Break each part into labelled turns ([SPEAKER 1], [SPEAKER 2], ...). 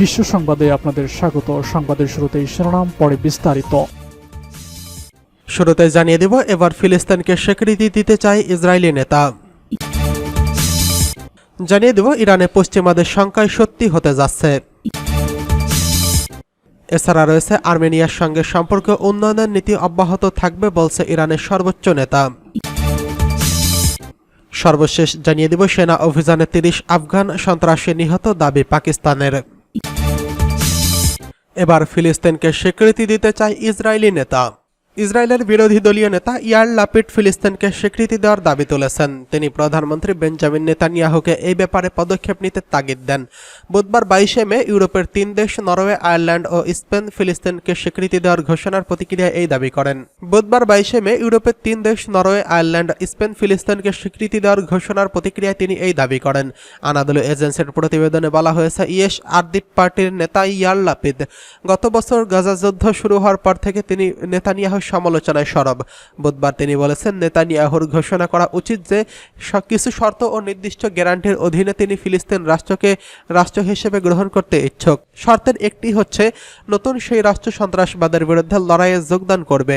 [SPEAKER 1] বিশ্ব সংবাদে আপনাদের স্বাগত। সংবাদের শুরুতেই শিরোনাম, পরে বিস্তারিত।
[SPEAKER 2] শুরুতে জানিয়ে দেব, এবার ফিলিস্তিনকে স্বীকৃতি দিতে চায় ইসরায়েলি নেতা। জানিয়ে দেব, ইরানে পশ্চিমাদের সংখ্যায় সত্যি হতে যাচ্ছে। এছাড়া রয়েছে আর্মেনিয়ার সঙ্গে সম্পর্ক উন্নয়নের নীতি অব্যাহত থাকবে বলছে ইরানের সর্বোচ্চ নেতা। সর্বশেষ জানিয়ে দিব, সেনা অভিযানে তিরিশ আফগান সন্ত্রাসী নিহত দাবি পাকিস্তানের। এবার ফিলিস্তিনকে স্বীকৃতি দিতে চায় ইসরায়েলি নেতা। ইসরায়েলের বিরোধী দলীয় নেতা ইয়ার লাপিড ফিলিস্তিনকে স্বীকৃতি দেওয়ার দাবি তুলেছেন। তিনি প্রধানমন্ত্রী বেঞ্জামিন নেতানিয়াহুকে এই ব্যাপারে পদক্ষেপ নিতে তাগিদ দেন। বুধবার বাইশে মে ইউরোপের তিন দেশ নরওয়ে, আয়ারল্যান্ড ও স্পেন ফিলিস্তিনকে স্বীকৃতি দেওয়ার ঘোষণার প্রতিক্রিয়ায় এই দাবি করেন। বুধবার বাইশে মে ইউরোপের তিন দেশ নরওয়ে, আয়ারল্যান্ড স্পেন ফিলিস্তিনকে স্বীকৃতি দেওয়ার ঘোষণার প্রতিক্রিয়ায় তিনি এই দাবি করেন। আনাদুল এজেন্সির প্রতিবেদনে বলা হয়েছে ইয়েস আরদিপ পার্টির নেতা ইয়ার লাপিদ গত বছর গাজা যুদ্ধ শুরু হওয়ার পর থেকে তিনি নেতানিয়াহুর সমালোচনায় সরব। বুধবার তিনি বলেছেন, নেতানিয়াহুর ঘোষণা করা উচিত যে কিছু শর্ত ও নির্দিষ্ট গ্যারান্টির অধীনে তিনি ফিলিস্তিন রাষ্ট্রকে রাষ্ট্র হিসেবে গ্রহণ করতে ইচ্ছুক। শর্তের একটি হচ্ছে, নতুন সেই রাষ্ট্র সন্ত্রাসবাদের বিরুদ্ধে লড়াইয়ে যোগদান করবে।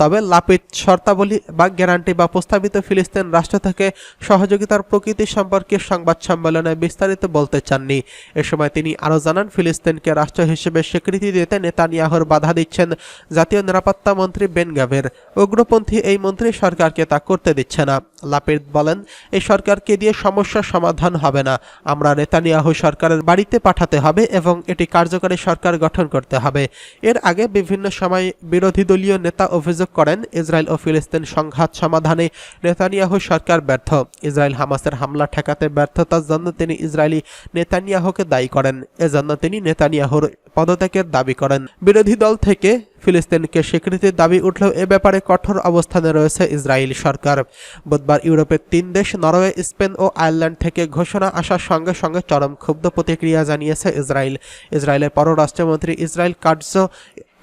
[SPEAKER 2] তবে লাপিত শর্তাবলী বা গ্যারান্টি বা প্রস্তাবিত ফিলিস্তিন রাষ্ট্র থেকে সহযোগিতার প্রকৃতি সম্পর্কে সংবাদ সম্মেলনে বিস্তারিত বলতে চাননি। এ সময় তিনি আরও জানান, ফিলিস্তিনকে রাষ্ট্র হিসেবে স্বীকৃতি দিতে নেতানিয়াহুর বাধা দিচ্ছেন জাতীয় নিরাপত্তা মন্ত্রী বেন গাভের, উগ্রপন্থী এই মন্ত্রী সরকারকে তা করতে দিচ্ছে না। লাপিদ বলেন, এই সরকারকে দিয়ে সমস্যার সমাধান হবে না। আমরা নেতানিয়াহু সরকারের বাড়িতে পাঠাতে হবে এবং এটি কার্যকরী সরকার গঠন করতে হবে। এর আগে বিভিন্ন সময় বিরোধী দলীয় নেতা অভিযোগ করেন, ইসরায়েল ও ফিলিস্তিন সংঘাত সমাধানে নেতানিয়াহু সরকার ব্যর্থ। ইসরায়েল হামাসের হামলা ঠেকাতে ব্যর্থতার জন্য তিনি ইসরায়েলি নেতানিয়াহুকে দায়ী করেন। এজন্য তিনি নেতানিয়াহুর পদত্যাগের দাবি করেন। বিরোধী দল থেকে ফিলিস্তিনকে স্বীকৃতির দাবি উঠলেও এ ব্যাপারে কঠোর অবস্থানে রয়েছে ইসরায়েল সরকার। বুধবার ইউরোপের তিন দেশ, নরওয়ে, স্পেন ও আয়ারল্যান্ড থেকে ঘোষণা আসার সঙ্গে সঙ্গে চরম ক্ষুব্ধ প্রতিক্রিয়া জানিয়েছে ইসরায়েল। ইসরায়েলের পররাষ্ট্রমন্ত্রী ইসরায়েল কার্জ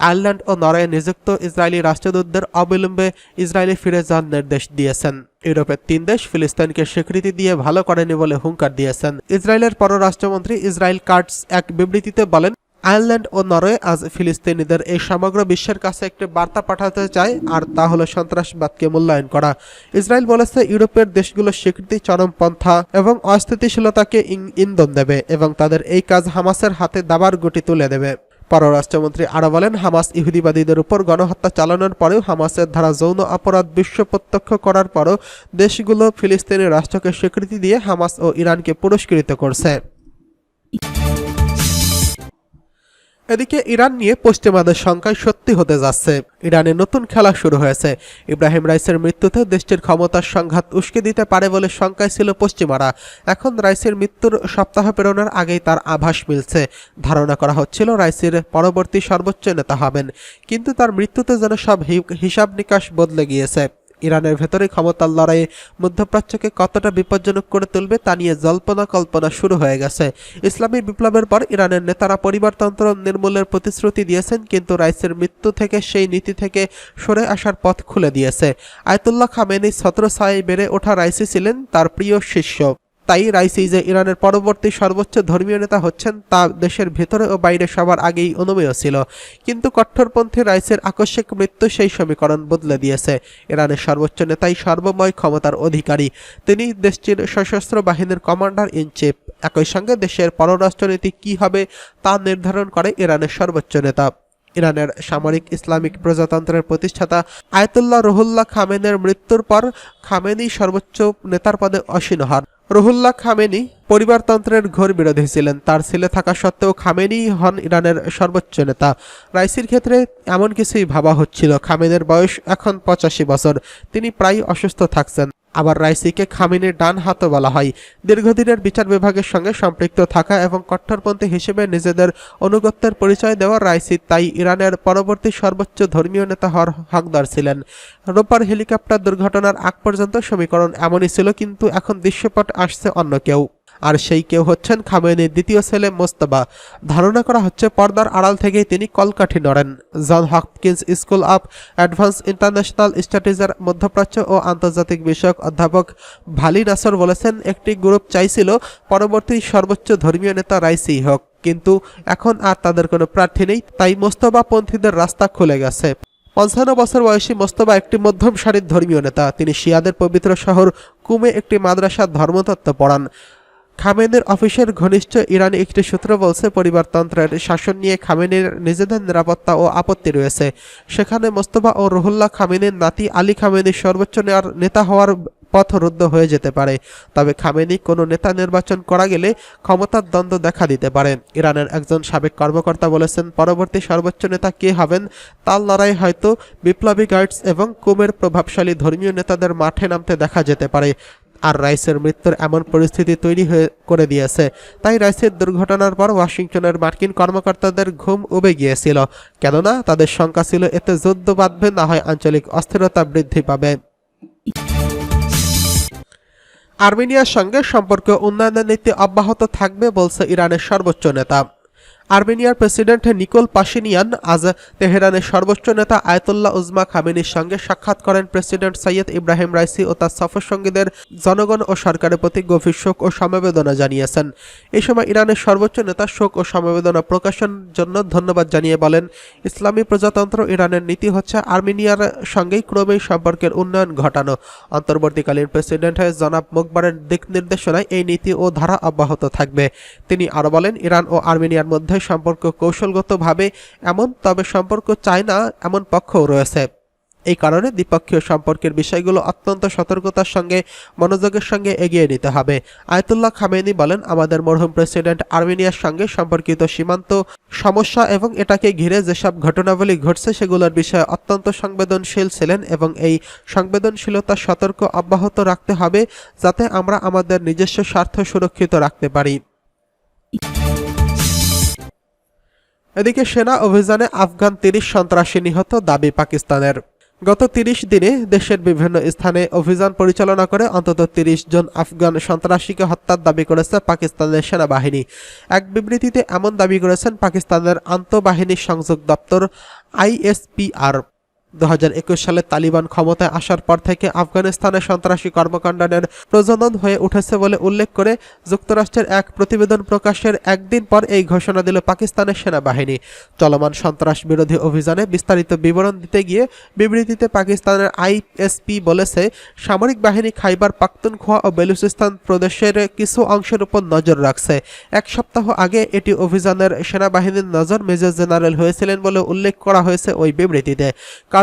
[SPEAKER 2] আয়ারল্যান্ড ও নরওয়ে নিযুক্ত ইসরায়েলি রাষ্ট্রদূতদের অবিলম্বে ইসরায়েলে ফিরে যাওয়ার নির্দেশ দিয়েছেন। ইউরোপের তিন দেশ ফিলিস্তিনকে স্বীকৃতি দিয়ে ভালো করেনি বলে হুঙ্কার দিয়েছেন। ইসরায়েলের পররাষ্ট্রমন্ত্রী ইসরায়েল কার্টস এক বিবৃতিতে বলেন আয়ারল্যান্ড ও নরওয়ে আজ ফিলিস্তিনিদের এই সমগ্র বিশ্বের কাছে একটি বার্তা পাঠাতে চায়, আর তা হলো সন্ত্রাসবাদকে মূল্যায়ন করা। ইসরায়েল বলেছে, ইউরোপের দেশগুলোর স্বীকৃতি চরমপন্থা এবং অস্থিতিশীলতাকে ইন্ধন দেবে এবং তাদের এই কাজ হামাসের হাতে দাবার গুটি তুলে দেবে। পররাষ্ট্রমন্ত্রী আরও বলেন, হামাস ইহুদিবাদীদের উপর গণহত্যা চালানোর পরেও হামাসের ধারা যৌন অপরাধ বিশ্ব প্রত্যক্ষ করার পরও দেশগুলো ফিলিস্তিনি রাষ্ট্রকে স্বীকৃতি দিয়ে হামাস ও ইরানকে পুরস্কৃত করছে। এদিকে ইরান নিয়ে পশ্চিমাদের সংখ্যায় সত্যি হতে যাচ্ছে। ইরানে নতুন খেলা শুরু হয়েছে। ইব্রাহিম রাইসের মৃত্যুতে দেশটির ক্ষমতার সংঘাত উস্কে দিতে পারে বলে শঙ্কায় ছিল পশ্চিমারা। এখন রাইসের মৃত্যুর সপ্তাহ পেরোনোর আগেই তার আভাস মিলছে। ধারণা করা হচ্ছিল রাইসের পরবর্তী সর্বোচ্চ নেতা হবেন। কিন্তু তার মৃত্যুতে যেন সব হিসাব নিকাশ বদলে গিয়েছে। ইরানের ভেতরে ক্ষমতার লড়াইয়ে মধ্যপ্রাচ্যকে কতটা বিপজ্জনক করে তুলবে তা নিয়ে জল্পনা কল্পনা শুরু হয়ে গেছে। ইসলামী বিপ্লবের পর ইরানের নেতারা পরিবারতন্ত্র নির্মূলের প্রতিশ্রুতি দিয়েছেন, কিন্তু রাইসের মৃত্যু থেকে সেই নীতি থেকে সরে আসার পথ খুলে দিয়েছে। আয়তুল্লাহ খামেনি ছত্রছায়ায় বেড়ে ওঠা রাইসি ছিলেন তার প্রিয় শিষ্য। তাই রাইসি যে ইরানের পরবর্তী সর্বোচ্চ ধর্মীয় নেতা হচ্ছেন, তা দেশের ভেতরে ও বাইরে সবার আগেই অনুমেয় ছিল। কিন্তু কট্টরপন্থী রাইসের আকস্মিক মৃত্যু সেই সমীকরণ বদলে দিয়েছে। ইরানের সর্বোচ্চ নেতাই সর্বময় ক্ষমতার অধিকারী। তিনি দেশটির সশস্ত্র বাহিনীর কমান্ডার ইন চিফ। একই সঙ্গে দেশের পররাষ্ট্রনীতি কী হবে তা নির্ধারণ করে ইরানের সর্বোচ্চ নেতা। ইরানের সামরিক ইসলামিক প্রজাতন্ত্রের প্রতিষ্ঠাতা আয়তুল্লাহ রহুল্লাহ খামেনের মৃত্যুর পর খামেনি সর্বোচ্চ নেতার পদে অসীন হন। রহুল্লাহ খামেনি পরিবারতন্ত্রের ঘোর বিরোধী ছিলেন। তার ছেলে থাকা সত্ত্বেও খামেনি হন ইরানের সর্বোচ্চ নেতা। রাইসির ক্ষেত্রে এমন কিছুই ভাবা হচ্ছিল। খামেনের বয়স এখন পঁচাশি বছর। তিনি প্রায় অসুস্থ থাকছেন। আবার রাইসিকে খামিনের ডান হাতও বলা হয়। দীর্ঘদিনের বিচার বিভাগের সঙ্গে সম্পৃক্ত থাকা এবং কট্টরপন্থী হিসেবে নিজেদের অনুগত্যের পরিচয় দেওয়া রাইসি তাই ইরানের পরবর্তী সর্বোচ্চ ধর্মীয় নেতা হওয়ার হকদার ছিলেন। রোপার হেলিকপ্টার দুর্ঘটনার আগ পর্যন্ত সমীকরণ এমনই ছিল, কিন্তু এখন দৃশ্যপট আসছে অন্য কেউ। আর সেই কেউ হচ্ছেন খামেনির দ্বিতীয় ছেলে মোস্তবা ধারণা করা হচ্ছে পর্দার আড়াল থেকেই তিনি কলকাঠি নড়েন। John Hopkins school of advance international স্টাডিজের মধ্যপ্রাচ্য ও আন্তর্জাতিক বিষয়ক অধ্যাপক ভালি নাসর বলেছেন, একটি গ্রুপ চাইছিল পরবর্তী সর্বোচ্চ ধর্মীয় নেতা রাইসি হোক, কিন্তু এখন আর তাদের কোনো প্রার্থী নেই, তাই মোস্তবাপন্থীদের রাস্তা খুলে গেছে। পঞ্চান্ন বছর বয়সী মোস্তবা একটি মধ্যম সারির ধর্মীয় নেতা। তিনি শিয়াদের পবিত্র শহর কুমে একটি মাদ্রাসার ধর্মতত্ত্ব পড়ান। খামেনের অফিসের ঘনিষ্ঠ ইরানি একটি সূত্র বলছে, পরিবারতন্ত্রের শাসন নিয়ে খামেনের নিজেদের নিরাপত্তা ও আপত্তি রয়েছে। সেখানে মোস্তফা ও রুহুল্লাহ খামেনের নাতি আলী খামেনির সর্বোচ্চ নেওয়ার নেতা হওয়ার পথ রুদ্ধ হয়ে যেতে পারে। তবে খামেনি কোনো নেতা নির্বাচন করা গেলে ক্ষমতার দ্বন্দ্ব দেখা দিতে পারে। ইরানের একজন সাবেক কর্মকর্তা বলেছেন, পরবর্তী সর্বোচ্চ নেতা কে হবেন তার লড়াই হয়তো বিপ্লবী গার্ডস এবং কুমের প্রভাবশালী ধর্মীয় নেতাদের মাঠে নামতে দেখা যেতে পারে। আর রাইসের মৃত্যুর এমন পরিস্থিতি তৈরি হয়ে করে দিয়েছে। তাই রাইসের দুর্ঘটনার পর ওয়াশিংটনের মার্কিন কর্মকর্তাদের ঘুম উবে গিয়েছিল। কেননা, তাদের শঙ্কা ছিল, এতে যুদ্ধ বাঁধবে, না হয় আঞ্চলিক অস্থিরতা বৃদ্ধি পাবে। আর্মেনিয়ার সঙ্গে সম্পর্ক উন্নয়নের নীতি অব্যাহত থাকবে, বলছে ইরানের সর্বোচ্চ নেতা। আর্মেনিয়ার প্রেসিডেন্ট নিকোল পাশিনিয়ান আজ তেহরানের সর্বোচ্চ নেতা আয়তুল্লাহ উজমা খামেনির সঙ্গে সাক্ষাৎ করেন প্রেসিডেন্ট সৈয়দ ইব্রাহিম রাইসি ও তার সফরসঙ্গীদের জনগণ ও সরকারের প্রতি গভীর শোক ও সমবেদনা জানিয়েছেন। এই সময় ইরানের সর্বোচ্চ নেতা শোক ও সমবেদনা প্রকাশের জন্য ধন্যবাদ জানিয়ে বলেন, ইসলামী প্রজাতন্ত্র ইরানের নীতি হচ্ছে আর্মেনিয়ার সঙ্গেই ক্রমেই সম্পর্কের উন্নয়ন ঘটানো। অন্তর্বর্তীকালীন প্রেসিডেন্ট জনাব মুকবারের দিক নির্দেশনায় এই নীতি ও ধারা অব্যাহত থাকবে। তিনি আরও বলেন, ইরান ও আর্মেনিয়ার মধ্যে সম্পর্ক কৌশলগতভাবে এমন, তবে সম্পর্ক চায় না এমন পক্ষও রয়েছে। এই কারণে দ্বিপক্ষীয় সম্পর্কের বিষয়গুলো অত্যন্ত সতর্কতার সঙ্গে, মনোযোগের সঙ্গে এগিয়ে নিতে হবে। আয়তুল্লাহ খামেনি বলেন, আমাদের মরহুম প্রেসিডেন্ট আর্মেনিয়ার সঙ্গে সম্পর্কিত সীমান্ত সমস্যা এবং এটাকে ঘিরে যেসব ঘটনাবলী ঘটছে সেগুলোর বিষয়ে অত্যন্ত সংবেদনশীল ছিলেন এবং এই সংবেদনশীলতা সতর্ক অব্যাহত রাখতে হবে যাতে আমরা আমাদের নিজস্ব স্বার্থ সুরক্ষিত রাখতে পারি। এদিকে সেনা অভিযানে আফগান তিরিশ সন্ত্রাসী নিহত, দাবি পাকিস্তানের। গত তিরিশ দিনে দেশের বিভিন্ন স্থানে অভিযান পরিচালনা করে অন্তত তিরিশ জন আফগান সন্ত্রাসীকে হত্যার দাবি করেছে পাকিস্তানের সেনাবাহিনী। এক বিবৃতিতে এমন দাবি করেছেন পাকিস্তানের আন্তঃবাহিনী সংযোগ দপ্তর, আইএসপিআর। দু হাজার একুশ সালে তালিবান ক্ষমতায় আসার পর থেকে আফগানিস্তানে সন্ত্রাসী কর্মকাণ্ডের প্রজনন হয়ে উঠেছে বলে উল্লেখ করে যুক্তরাষ্ট্রের এক প্রতিবেদন প্রকাশের একদিন পর এই ঘোষণা দিল পাকিস্তানের সেনাবাহিনী। চলমান সন্ত্রাস বিরোধী অভিযানে বিস্তারিত বিবরণ দিতে গিয়ে বিবৃতিতে পাকিস্তানের আইএসপি বলেছে, সামরিক বাহিনী খাইবার পাখতুনখোয়া ও বেলুচিস্তান প্রদেশের কিছু অংশের উপর নজর রাখছে। এক সপ্তাহ আগে এটি অভিযানের সেনাবাহিনীর নজর মেজর জেনারেল হয়েছিলেন বলে উল্লেখ করা হয়েছে ওই বিবৃতিতে।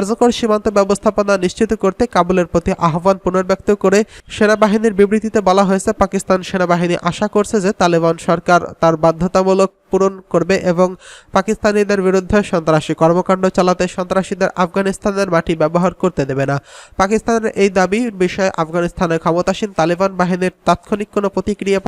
[SPEAKER 2] কার্যকর সীমান্ত ব্যবস্থাপনা নিশ্চিত করতে কাবুলের প্রতি আহ্বান পুনর্ব্যক্ত করে সেনাবাহিনীর বিবৃতিতে বলা হয়েছে, পাকিস্তান সেনাবাহিনী আশা করছে যে তালেবান সরকার তার বাধ্যতামূলক পূরণ করবে এবং পাকিস্তানিদের বিরুদ্ধে সন্ত্রাসী কর্মকাণ্ড চালাতে সন্ত্রাসীদের আফগানিস্তানের মাটি ব্যবহার করতে দেবে না। পাকিস্তানের এই দাবি বিষয়ে আফগানিস্তানের ক্ষমতাসীন তালেবান বাহিনীর তাৎক্ষণিক কোনো প্রতিক্রিয়া